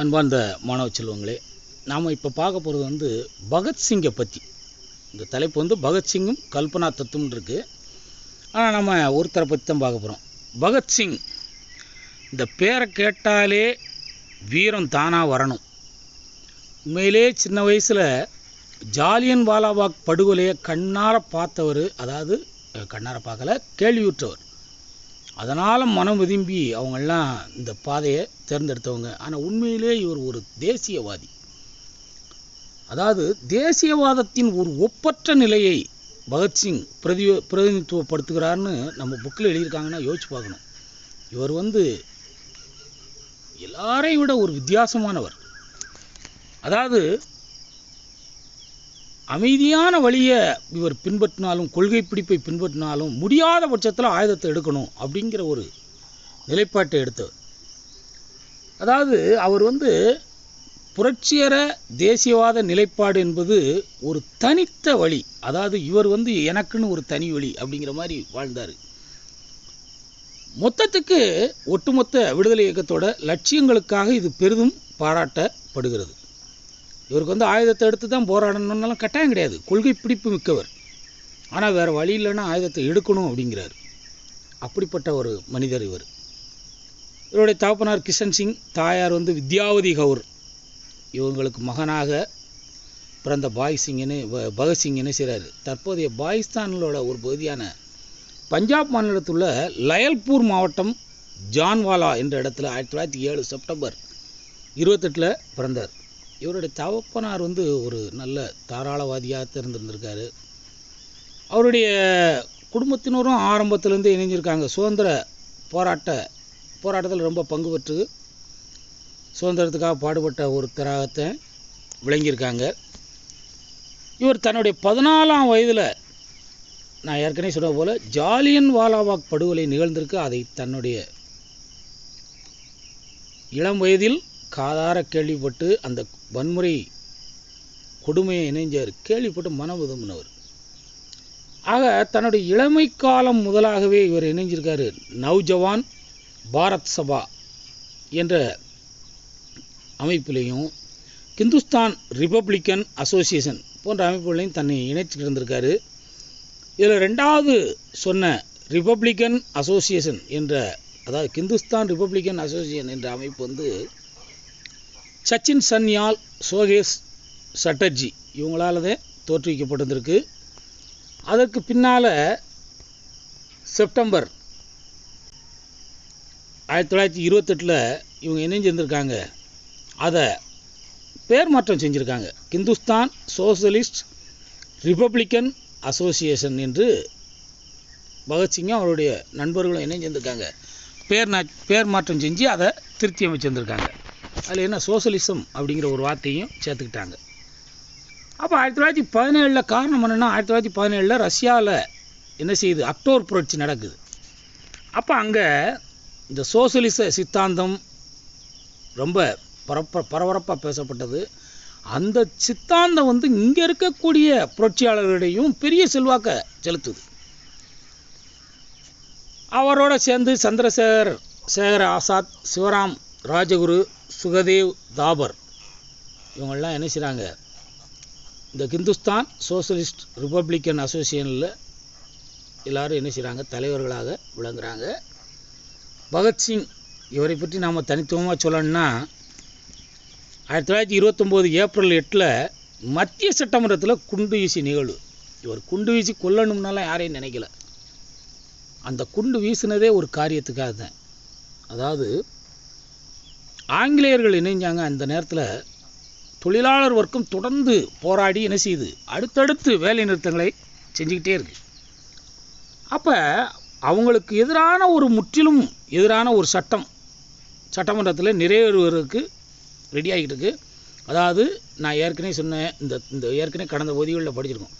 அன்பார்ந்த மாணவ செல்வங்களே நாம் இப்போ பார்க்க போகிறது வந்து பகத்சிங்கை பற்றி இந்த தலைப்பு வந்து பகத்சிங்கும் கல்பனா தத்துவம் இருக்குது ஆனால் நம்ம ஒருத்தரை பற்றி தான் பார்க்க போகிறோம் பகத்சிங் இந்த பேரை கேட்டாலே வீரம் தானாக வரணும். உண்மையிலே சின்ன வயசில் ஜாலியன் வாலாபாக் படுகொலையை கண்ணார பார்த்தவர் அதாவது கண்ணார பார்க்கல கேள்வியுற்றவர். அதனால் மனம் விரும்பி அவங்கெல்லாம் இந்த பாதையை தேர்ந்தெடுத்தவங்க. ஆனால் உண்மையிலே இவர் ஒரு தேசியவாதி. அதாவது தேசியவாதத்தின் ஒரு ஒப்பற்ற நிலையை பகத்சிங் பிரதி பிரதிநிதித்துவப்படுத்துகிறார்னு நம்ம புக்கில் எழுதியிருக்காங்கன்னா யோசிச்சு பார்க்கணும். இவர் வந்து எல்லாரையும் விட ஒரு வித்தியாசமானவர். அதாவது அமைதியான வழியை இவர் பின்பற்றினாலும் கொள்கை பிடிப்பை பின்பற்றினாலும் முடியாத பட்சத்தில் ஆயுதத்தை எடுக்கணும் அப்படிங்கிற ஒரு நிலைப்பாட்டை எடுத்தவர். அதாவது அவர் வந்து புரட்சியர தேசியவாத நிலைப்பாடு என்பது ஒரு தனித்த வழி. அதாவது இவர் வந்து எனக்குன்னு ஒரு தனி வழி அப்படிங்கிற மாதிரி வாழ்ந்தார். மொத்தத்துக்கு ஒட்டுமொத்த விடுதலை இயக்கத்தோட லட்சியங்களுக்காக இது பெரிதும் பாராட்டப்படுகிறது. இவருக்கு வந்து ஆயுதத்தை எடுத்து தான் போராடணும்னாலும் கட்டாயம் கிடையாது. கொள்கை பிடிப்பு மிக்கவர். ஆனால் வேறு வழி இல்லைன்னா ஆயுதத்தை எடுக்கணும் அப்படிங்கிறார். அப்படிப்பட்ட ஒரு மனிதர் இவர். இவருடைய தகப்பனார் கிஷன் சிங் தாயார் வந்து வித்யாவதி கவுர். இவங்களுக்கு மகனாக பிறந்த பாய் சிங்னு பகத்சிங்னு செய்கிறார் தற்போதைய பாகிஸ்தானோட ஒரு பகுதியான பஞ்சாப் மாநிலத்தில் லயல்பூர் மாவட்டம் ஜான்வாலா என்ற இடத்துல ஆயிரத்தி தொள்ளாயிரத்தி ஏழு செப்டம்பர் இருபத்தெட்டில் பிறந்தார். இவருடைய தகப்பனார் வந்து ஒரு நல்ல தாராளவாதியாக இருந்திருந்திருக்காரு அவருடைய குடும்பத்தினரும் ஆரம்பத்திலேருந்து இணைஞ்சிருக்காங்க. சுதந்திர போராட்ட போராட்டத்தில் ரொம்ப பங்கு பெற்று சுதந்திரத்துக்காக பாடுபட்ட ஒரு திராகத்தை விளங்கியிருக்காங்க. இவர் தன்னுடைய பதினாலாம் வயதில் நான் ஏற்கனவே சொன்ன போல் ஜாலியன் வாலாபாக் படுகொலை நிகழ்ந்திருக்கு. அதை தன்னுடைய இளம் வயதில் காதார கேள்விப்பட்டு அந்த வன்முறை கொடுமையை இணைஞ்சார் கேள்விப்பட்டு மனம் உதமுனவர் ஆக தன்னுடைய இளமை காலம் முதலாகவே இவர் இணைஞ்சிருக்காரு. நவ்ஜவான் பாரத் சபா என்ற அமைப்பிலையும் இந்துஸ்தான் ரிப்பப்ளிக்கன் அசோசியேஷன் போன்ற அமைப்புகளையும் தன்னை இணைச்சிட்டு இருந்திருக்காரு. இதில் ரெண்டாவது சொன்ன ரிப்பப்ளிக்கன் அசோசியேஷன் என்ற அதாவது இந்துஸ்தான் ரிப்பப்ளிக்கன் அசோசியேஷன் என்ற அமைப்பு வந்து சச்சின் சன்யால் சோகேஷ் சட்டர்ஜி இவங்களால தான் தோற்றுவிக்கப்பட்டிருந்திருக்கு. அதற்கு பின்னால் செப்டம்பர் ஆயிரத்தி தொள்ளாயிரத்தி இருபத்தெட்டில் இவங்க இணைஞ்சிருந்திருக்காங்க அதை பேர் மாற்றம் செஞ்சுருக்காங்க. இந்துஸ்தான் சோசலிஸ்ட் ரிப்பப்ளிக்கன் அசோசியேஷன் என்று பகத்சிங்கும் அவருடைய நண்பர்களும் இணைஞ்சிருந்திருக்காங்க பேர் பேர் மாற்றம் செஞ்சு அதை திருத்தி அமைச்சிருந்திருக்காங்க. அதில் என்ன சோசலிசம் அப்படிங்கிற ஒரு வார்த்தையும் சேர்த்துக்கிட்டாங்க. அப்போ ஆயிரத்தி தொள்ளாயிரத்தி பதினேழில் காரணம் என்னென்னா ஆயிரத்தி தொள்ளாயிரத்தி பதினேழில் ரஷ்யாவில் என்ன செய்யுது? அக்டோபர் புரட்சி நடக்குது. அப்போ அங்கே இந்த சோசலிச சித்தாந்தம் ரொம்ப பரப்ப பரபரப்பாக பேசப்பட்டது. அந்த சித்தாந்தம் வந்து இங்கே இருக்கக்கூடிய புரட்சியாளர்களிடையும் பெரிய செல்வாக்க செலுத்துது. அவரோட சேர்ந்து சந்திரசேகர் சேகர் ஆசாத் சிவராம் ராஜகுரு சுகதேவ் தாபர். இவங்கள்லாம் என்ன செய்கிறாங்க இந்த ஹிந்துஸ்தான் சோசலிஸ்ட் ரிப்பப்ளிக்கன் அசோசியேஷனில் எல்லாரும் என்ன செய்கிறாங்க தலைவர்களாக விளங்குறாங்க. பகத்சிங் இவரை பற்றி நாம் தனித்துவமாக சொல்லணும்னா ஆயிரத்தி தொள்ளாயிரத்தி இருபத்தொம்போது ஏப்ரல் எட்டில் மத்திய சட்டமன்றத்தில் குண்டு வீசி நிகழ்வு. இவர் குண்டு வீசி கொல்லணும்னாலாம் யாரையும் நினைக்கல. அந்த குண்டு வீசினதே ஒரு காரியத்துக்காக தான் அதாவது ஆங்கிலேயர்கள் இணைஞ்சாங்க அந்த நேரத்தில் தொழிலாளர் வர்க்கம் தொடர்ந்து போராடி என்ன செய்யுது? அடுத்தடுத்து வேலை நிறுத்தங்களை செஞ்சுக்கிட்டே இருக்கு. அப்போ அவங்களுக்கு எதிரான ஒரு முற்றிலும் எதிரான ஒரு சட்டம் சட்டமன்றத்தில் நிறைவேறுவதற்கு ரெடி ஆகிட்டு இருக்கு. அதாவது நான் ஏற்கனவே சொன்னேன் இந்த இந்த ஏற்கனவே கடந்த பகுதிகளில் படிச்சிருக்கோம்.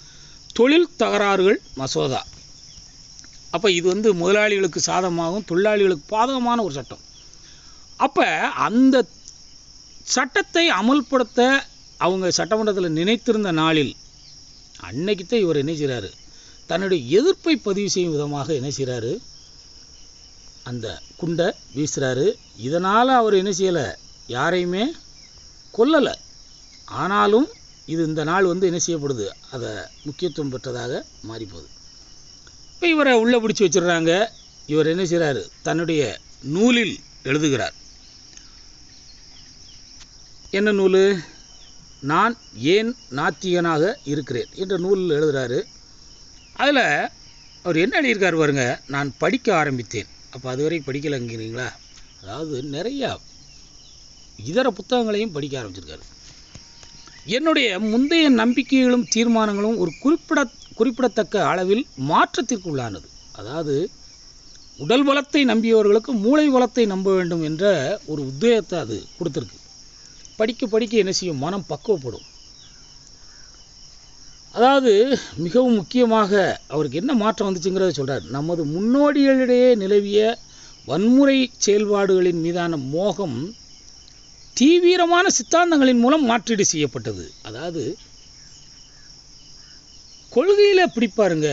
தொழில் தகராறுகள் மசோதா. அப்போ இது வந்து முதலாளிகளுக்கு சாதகமாகவும் தொழிலாளிகளுக்கு பாதகமான ஒரு சட்டம். அப்போ அந்த சட்டத்தை அமல்படுத்த அவங்க சட்டமன்றத்தில் நினைத்திருந்த நாளில் அன்னைக்கு தான் இவர் என்ன செய்கிறாரு தன்னுடைய எதிர்ப்பை பதிவு செய்யும் விதமாக என்ன செய்கிறாரு அந்த குண்டை வீசுகிறாரு இதனால் அவர் என்ன செய்யலை? யாரையுமே கொல்லலை. ஆனாலும் இது இந்த நாள் வந்து என்ன செய்யப்படுது? அதை முக்கியத்துவம் பெற்றதாக மாறிப்போகுது. இப்போ இவரை உள்ளே பிடிச்சி வச்சிடுறாங்க. இவர் என்ன செய்கிறாரு தன்னுடைய நூலில் எழுதுகிறார். என்ன நூல்? நான் ஏன் நாத்திகனாக இருக்கிறேன் என்ற நூலில் எழுதுகிறாரு அதில் அவர் என்ன எழுதியிருக்கார் பாருங்க நான் படிக்க ஆரம்பித்தேன். அப்போ அதுவரை படிக்கலைங்கிறீங்களா அதாவது நிறையா இதர புத்தகங்களையும் படிக்க ஆரம்பிச்சிருக்காரு. என்னுடைய முந்தைய நம்பிக்கைகளும் தீர்மானங்களும் ஒரு குறிப்பிட குறிப்பிடத்தக்க அளவில் மாற்றத்திற்கு உள்ளானது அதாவது உடல் வளத்தை நம்பியவர்களுக்கு மூளை வளத்தை நம்ப வேண்டும் என்ற ஒரு உத்வேகத்தை அது கொடுத்துருக்கு. படிக்க படிக்க என்ன செய்யும்? மனம் பக்குவப்படும். அதாவது மிகவும் முக்கியமாக அவருக்கு என்ன மாற்றம் வந்துச்சுங்கிறத சொல்கிறார் நமது முன்னோடிகளிடையே நிலவிய வன்முறை செயல்பாடுகளின் மீதான மோகம் தீவிரமான சித்தாந்தங்களின் மூலம் மாற்றீடு செய்யப்பட்டது. அதாவது கொள்கையில் பிடிப்பாருங்க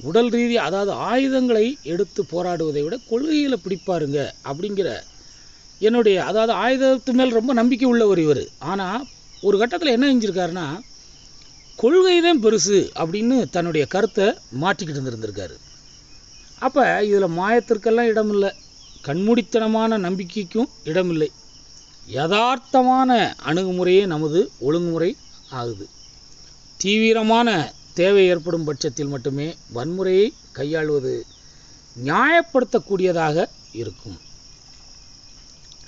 உடல் ரீதி அதாவது ஆயுதங்களை எடுத்து போராடுவதை விட கொள்கையில் பிடிப்பாருங்க அப்படிங்கிற என்னுடைய அதாவது ஆயுதத்து மேல் ரொம்ப நம்பிக்கை உள்ளவர் இவர். ஆனால் ஒரு கட்டத்தில் என்ன செஞ்சிருக்காருன்னா கொள்கை தான் பெருசு அப்படின்னு தன்னுடைய கருத்தை மாற்றிக்கிட்டு இருந்திருந்திருக்காரு. அப்போ இதில் மாயத்திற்கெல்லாம் இடமில்லை. கண்மூடித்தனமான நம்பிக்கைக்கும் இடமில்லை. யதார்த்தமான அணுகுமுறையே நமது ஒழுங்குமுறை ஆகுது. தீவிரமான தேவை ஏற்படும் பட்சத்தில் மட்டுமே வன்முறையை கையாள்வது நியாயப்படுத்தக்கூடியதாக இருக்கும்.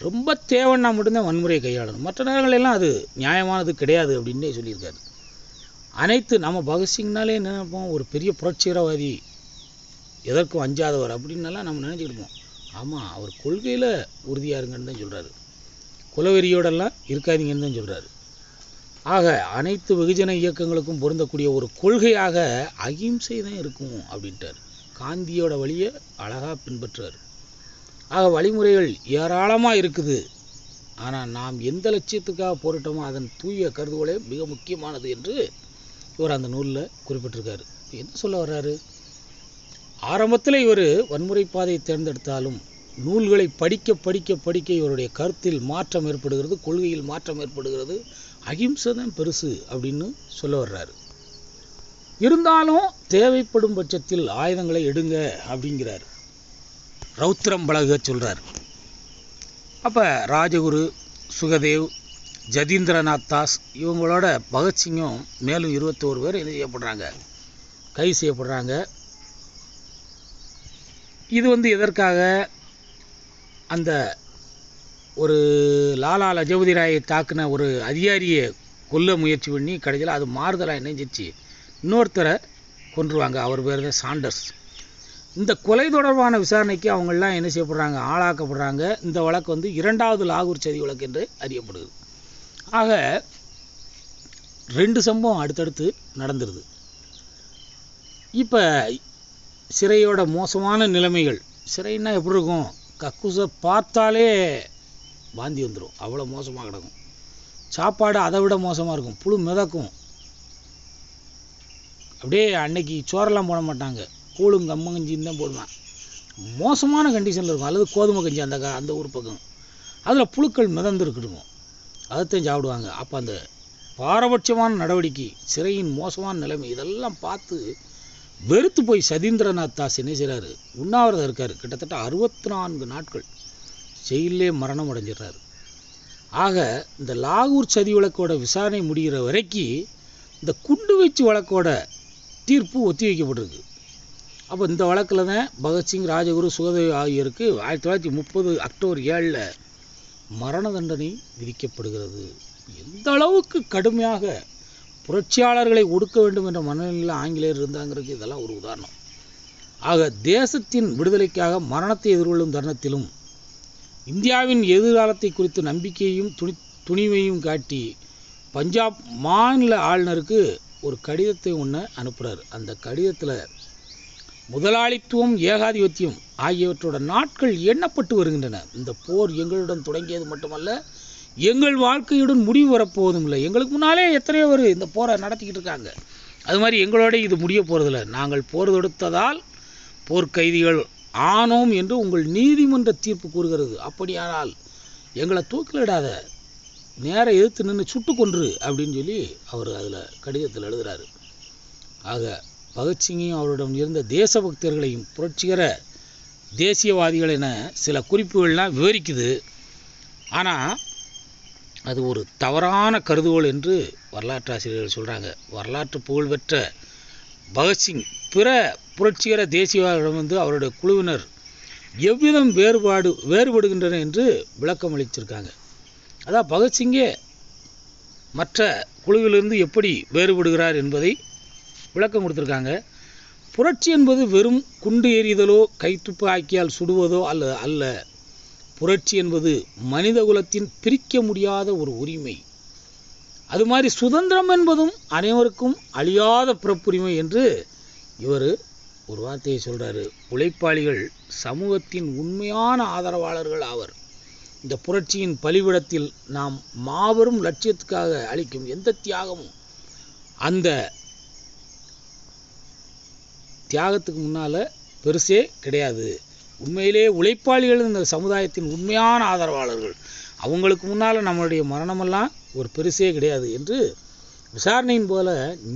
ரொம்ப தேவைன்னா மட்டும்தான் வன்முறையை கையாளணும். மற்ற நேரங்களெல்லாம் அது நியாயமானது கிடையாது அப்படின்னே சொல்லியிருக்காரு. அனைத்து நம்ம பகத்சிங்னாலே என்ன நினைப்போம்? ஒரு பெரிய புரட்சிகரவாதி எதற்கும் அஞ்சாதவர் அப்படின்னெல்லாம் நம்ம நினச்சிக்கிடுவோம் ஆமாம் அவர் கொள்கையில் உறுதியாக இருங்கன்னு தான் சொல்கிறாரு குலவெறியோடெல்லாம் இருக்காதீங்கன்னு தான் சொல்கிறாரு ஆக அனைத்து வெகுஜன இயக்கங்களுக்கும் பொருந்தக்கூடிய ஒரு கொள்கையாக அகிம்சை தான் இருக்கும் அப்படின்ட்டார். காந்தியோட வழியை அழகாக பின்பற்றுவார் ஆக வழிமுறைகள் ஏராளமாக இருக்குது. ஆனால் நாம் எந்த லட்சியத்துக்காக போரிட்டோமோ அதன் தூய கருதுகோளே மிக முக்கியமானது என்று இவர் அந்த நூலில் குறிப்பிட்டிருக்காரு. என்ன சொல்ல வர்றாரு? ஆரம்பத்தில் இவர் வன்முறை பாதையை தேர்ந்தெடுத்தாலும் நூல்களை படிக்க படிக்க படிக்க இவருடைய கருத்தில் மாற்றம் ஏற்படுகிறது கொள்கையில் மாற்றம் ஏற்படுகிறது. அகிம்சை தான் பெருசு அப்படின்னு சொல்ல வர்றாரு. இருந்தாலும் தேவைப்படும் பட்சத்தில் ஆயுதங்களை எடுங்க அப்படிங்கிறார். ரௌத்திரம் பழக சொல்கிறார் அப்போ ராஜகுரு சுகதேவ் ஜதீந்திரநாத் தாஸ் இவங்களோட பகத்சிங்கும் மேலும் இருபத்தோரு பேர் என்ன செய்யப்படுறாங்க. கைது செய்யப்படுறாங்க. இது வந்து எதற்காக? அந்த ஒரு லாலா லஜபதி ராயை தாக்குன ஒரு அதிகாரியை கொல்ல முயற்சி பண்ணி கடைசியில் அது மாறுதலாக இணைஞ்சிச்சு. இன்னொருத்தரை கொன்றுவாங்க. அவர் பேர் தான் சாண்டர்ஸ். இந்த கொலை தொடர்பான விசாரணைக்கு அவங்களாம் என்ன செய்யப்படுறாங்க? ஆளாக்கப்படுறாங்க. இந்த வழக்கு வந்து இரண்டாவது லாகூர் சதி வழக்கு என்று அறியப்படுது. ஆக ரெண்டு சம்பவம் அடுத்தடுத்து நடந்துருது. இப்போ சிறையோட மோசமான நிலைமைகள். சிறைன்னா எப்படி இருக்கும்? கக்கூசை பார்த்தாலே வாந்தி வந்துடும் அவ்வளோ மோசமாக கிடக்கும். சாப்பாடு அதை விட மோசமாக இருக்கும். புழு மிதக்கும். அப்படியே அன்னைக்கு சோறெல்லாம் போட மாட்டாங்க. கூழும் கம்மங்கஞ்சின்னு தான் போடுவேன். மோசமான கண்டிஷனில் இருக்கும். அல்லது கோதுமை கஞ்சி அந்த கா அந்த ஊர் பக்கம். அதில் புழுக்கள் மிதந்துருக்கிடுங்க அதைத்தான் சாப்பிடுவாங்க. அப்போ அந்த பாரபட்சமான நடவடிக்கை சிறையின் மோசமான நிலைமை இதெல்லாம் பார்த்து வெறுத்து போய் சதீந்திரநாத் தாஸ் என்ன செய்கிறாரு உண்ணாவிரதம் இருக்கார். கிட்டத்தட்ட அறுபத்தி நான்கு நாட்கள் ஜெயிலே மரணம் அடைஞ்சிடுறாரு. ஆக இந்த லாகூர் சதி வழக்கோட விசாரணை முடிகிற வரைக்கும் இந்த குண்டு வச்சு வழக்கோட தீர்ப்பு ஒத்தி வைக்கப்பட்டிருக்கு அப்போ இந்த வழக்கில் தான் பகத்சிங் ராஜகுரு சுகதேவ் ஆகியோருக்கு ஆயிரத்தி தொள்ளாயிரத்தி முப்பது அக்டோபர் ஏழில் மரண தண்டனை விதிக்கப்படுகிறது. எந்த அளவுக்கு கடுமையாக புரட்சியாளர்களை ஒடுக்க வேண்டும் என்ற மனநிலையில் ஆங்கிலேயர் இருந்தாங்கிறதுக்கு இதெல்லாம் ஒரு உதாரணம். ஆக தேசத்தின் விடுதலைக்காக மரணத்தை எதிர்கொள்ளும் தருணத்திலும் இந்தியாவின் எதிர்காலத்தை குறித்து நம்பிக்கையும் துணி துணிவையும் காட்டி பஞ்சாப் மாநில ஆளுநருக்கு ஒரு கடிதத்தை ஒன்று அனுப்புகிறார் அந்த கடிதத்தில் முதலாளித்துவம் ஏகாதிபத்தியம் ஆகியவற்றோட நாட்கள் எண்ணப்பட்டு வருகின்றன. இந்த போர் எங்களுடன் தொடங்கியது மட்டுமல்ல எங்கள் வாழ்க்கையுடன் முடிவு வரப்போவதும் இல்லை. எங்களுக்கு முன்னாலே எத்தனையோ பேர் இந்த போரை நடத்திக்கிட்டு இருக்காங்க. அது மாதிரி எங்களோட இது முடிய போகிறதில்ல நாங்கள் போர் தொடுத்ததால் போர்க்கைதிகள் ஆனோம் என்று உங்கள் நீதிமன்ற தீர்ப்பு கூறுகிறது. அப்படியானால் எங்களை தூக்கிலிடாத நேரம் எதிர்த்து நின்று சுட்டு கொன்று அப்படின்னு சொல்லி அவர் அதில் கடிதத்தில் எழுதுறாரு. ஆக பகத்சிங்கையும் அவரிடம் இருந்த தேசபக்தர்களையும் புரட்சிகர தேசியவாதிகள் என சில குறிப்புகள்லாம் விவரிக்குது. ஆனால் அது ஒரு தவறான கருதுகோள் என்று வரலாற்றாசிரியர்கள் சொல்கிறாங்க வரலாற்று புகழ்பெற்ற பகத்சிங் பிற புரட்சிகர தேசியவாதிகளிடம் வந்து அவருடைய குழுவினர் எவ்விதம் வேறுபாடு வேறுபடுகின்றன என்று விளக்கம் அளிச்சிருக்காங்க. அதான் பகத்சிங்கே மற்ற குழுவிலிருந்து எப்படி வேறுபடுகிறார் என்பதை விளக்கம் கொடுத்துருக்காங்க. புரட்சி என்பது வெறும் குண்டு எறிதலோ கைத்துப்பாக்கியால் சுடுவதோ அல்ல அல்ல. புரட்சி என்பது மனிதகுலத்தின் பிரிக்க முடியாத ஒரு உரிமை. அது மாதிரி சுதந்திரம் என்பதும் அனைவருக்கும் அழியாத பிறப்புரிமை என்று இவர் ஒரு வார்த்தையை சொல்கிறாரு உழைப்பாளிகள் சமூகத்தின் உண்மையான ஆதரவாளர்கள் ஆவர். இந்த புரட்சியின் பலிவிடத்தில் நாம் மாபெரும் லட்சியத்துக்காக அளிக்கும் எந்த தியாகமும் அந்த தியாகத்துக்கு முன்னால் பெருசே கிடையாது. உண்மையிலே உழைப்பாளிகள் இந்த சமுதாயத்தின் உண்மையான ஆதரவாளர்கள். அவங்களுக்கு முன்னால் நம்மளுடைய மரணமெல்லாம் ஒரு பெருசே கிடையாது என்று விசாரணையின் போல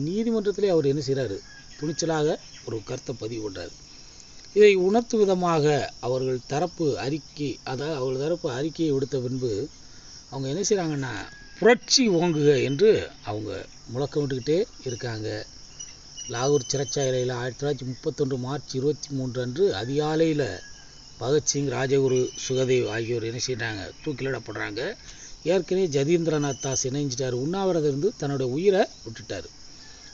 நீதிமன்றத்திலே அவர் என்ன செய்கிறாரு துணிச்சலாக ஒரு கருத்தை பதிவு பண்ணுறாரு இதை உணர்த்து விதமாக அவர்கள் தரப்பு அறிக்கை அதாவது அவர்கள் தரப்பு அறிக்கையை விடுத்த பின்பு அவங்க என்ன செய்கிறாங்கன்னா புரட்சி ஓங்குக என்று அவங்க முழக்கமிட்டுக்கிட்டே இருக்காங்க. லாகூர் சிறைச்சாலையில் ஆயிரத்தி தொள்ளாயிரத்தி முப்பத்தொன்று மார்ச் இருபத்தி மூன்று அன்று அதிகாலையில் பகத்சிங் ராஜகுரு சுகதேவ் ஆகியோர் என்ன செய்கிறாங்க தூக்கிலிடப்படுறாங்க. ஏற்கனவே ஜதீந்திரநாத் தாஸ் இணைஞ்சிட்டார். உண்ணாவிரதம் இருந்து தன்னுடைய உயிரை விட்டுட்டார்.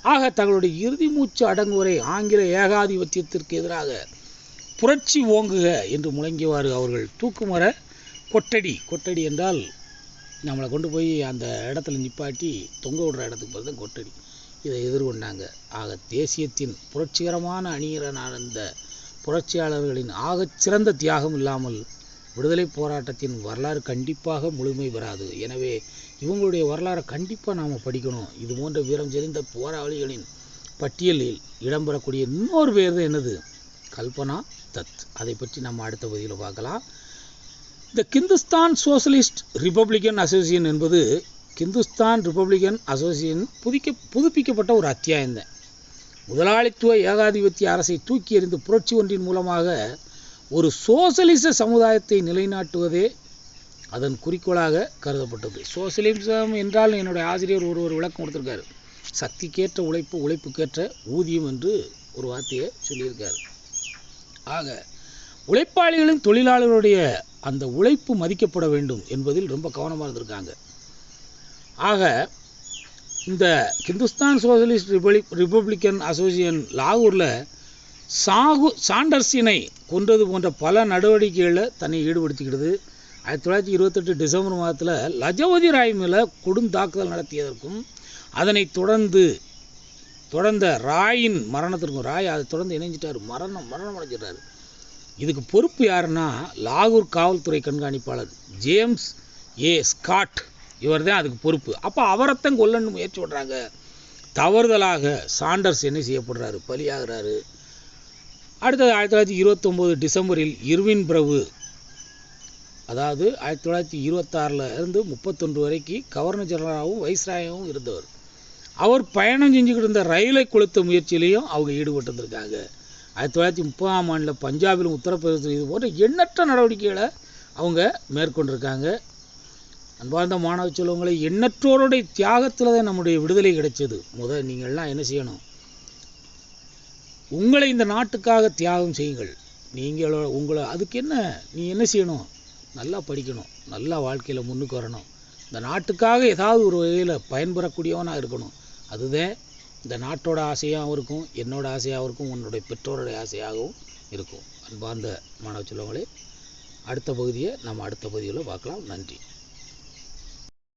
ஆக தங்களுடைய இறுதி மூச்சு அடங்குவரை ஆங்கில ஏகாதிபத்தியத்திற்கு எதிராக புரட்சி ஓங்குக என்று முழங்கியவாறு அவர்கள் தூக்குமர கொட்டடி கொட்டடி என்றால் நம்மளை கொண்டு போய் அந்த இடத்துல நிப்பாட்டி தொங்க விடுற இடத்துக்கு பேர் கொட்டடி. இதை எதிர்கொண்டாங்க. ஆக தேசியத்தின் புரட்சிகரமான அணியரனான இந்த புரட்சியாளர்களின் ஆகச் சிறந்த தியாகம் இல்லாமல் விடுதலை போராட்டத்தின் வரலாறு கண்டிப்பாக முழுமை பெறாது. எனவே இவங்களுடைய வரலாறை கண்டிப்பாக நாம் படிக்கணும். இது போன்ற வீரம் செறிந்த போராளிகளின் பட்டியலில் இடம்பெறக்கூடிய இன்னொரு பேர் தான் என்னது? கல்பனா தத். அதை பற்றி நம்ம அடுத்த பகுதியில் பார்க்கலாம். இந்த கிந்துஸ்தான் சோசலிஸ்ட் ரிப்பப்ளிகன் அசோசியேஷன் என்பது ஹிந்துஸ்தான் ரிப்பப்ளிகன் அசோசியேஷன் புதிக்க புதுப்பிக்கப்பட்ட ஒரு அத்தியாயம்தான் முதலாளித்துவ ஏகாதிபத்திய அரசை தூக்கி எறிந்து புரட்சி ஒன்றின் மூலமாக ஒரு சோசலிச சமுதாயத்தை நிலைநாட்டுவதே அதன் குறிக்கோளாக கருதப்பட்டது. சோசியலிசம் என்றால் என்னுடைய ஆசிரியர் ஒருவர் விளக்கம் கொடுத்துருக்காரு. சக்திக்கேற்ற உழைப்பு உழைப்புக்கேற்ற ஊதியம் என்று ஒரு வார்த்தையை சொல்லியிருக்கார். ஆக உழைப்பாளிகளின் தொழிலாளர்களுடைய அந்த உழைப்பு மதிக்கப்பட வேண்டும் என்பதில் ரொம்ப கவனமாக இருந்திருக்காங்க. ஆக இந்த Hindustan socialist republic republican association லாகூரில் சாகு சாண்டர்ஸினை கொன்றது போன்ற பல நடவடிக்கைகளில் தன்னை ஈடுபடுத்திக்கிடுது. ஆயிரத்தி தொள்ளாயிரத்தி இருபத்தெட்டு டிசம்பர் மாதத்தில் லஜபதி ராய் மேலே கொடுந்தாக்குதல் நடத்தியதற்கும் அதனை தொடர்ந்து தொடர்ந்த ராயின் மரணத்திற்கும் ராய் அதை தொடர்ந்து இணைஞ்சிட்டார். மரணம் மரணம் அடைஞ்சிட்டார் இதுக்கு பொறுப்பு யாருன்னா லாகூர் காவல்துறை கண்காணிப்பாளர் ஜேம்ஸ் ஏ ஸ்காட். இவர் தான் அதுக்கு பொறுப்பு. அப்போ அவரைத்தான் கொல்லன்னு முயற்சி பண்ணுறாங்க தவறுதலாக சாண்டர்ஸ் என்ன செய்யப்படுறாரு? பலியாகிறாரு. அடுத்தது ஆயிரத்தி தொள்ளாயிரத்தி இருபத்தொம்போது டிசம்பரில் இருவின் பிரபு அதாவது ஆயிரத்தி தொள்ளாயிரத்தி இருபத்தாறில் இருந்து முப்பத்தொன்று வரைக்கும் கவர்னர் ஜெனரலாகவும் வைஸ்ராயாகவும் இருந்தவர். அவர் பயணம் செஞ்சுக்கிட்டு இருந்த ரயிலை கொளுத்த முயற்சியிலையும் அவங்க ஈடுபட்டு இருந்திருக்காங்க ஆயிரத்தி தொள்ளாயிரத்தி முப்பதாம் ஆண்டில் பஞ்சாபிலும் உத்தரப்பிரதேசம் இது போன்ற எண்ணற்ற நடவடிக்கைகளை அவங்க மேற்கொண்டிருக்காங்க. அன்பார்ந்த மாணவ செல்வங்களை எண்ணற்றோருடைய தியாகத்தில் தான் நம்முடைய விடுதலை கிடைச்சது. முத நீங்கள்லாம் என்ன செய்யணும்? உங்களை இந்த நாட்டுக்காக தியாகம் செய்யுங்கள். நீங்கள் உங்களை அதுக்கு என்ன நீ என்ன செய்யணும்? நல்லா படிக்கணும் நல்லா வாழ்க்கையில் முன்னுக்கு வரணும். இந்த நாட்டுக்காக ஏதாவது ஒரு வகையில் பயன்பெறக்கூடியவனாக இருக்கணும். அதுதான் இந்த நாட்டோட ஆசையாகவும் இருக்கும் என்னோட ஆசையாகவும் இருக்கும் உன்னுடைய பெற்றோருடைய ஆசையாகவும் இருக்கும். அன்பார்ந்த மாணவ செல்வங்களே அடுத்த பகுதியை நம்ம அடுத்த பகுதியில் பார்க்கலாம். நன்றி.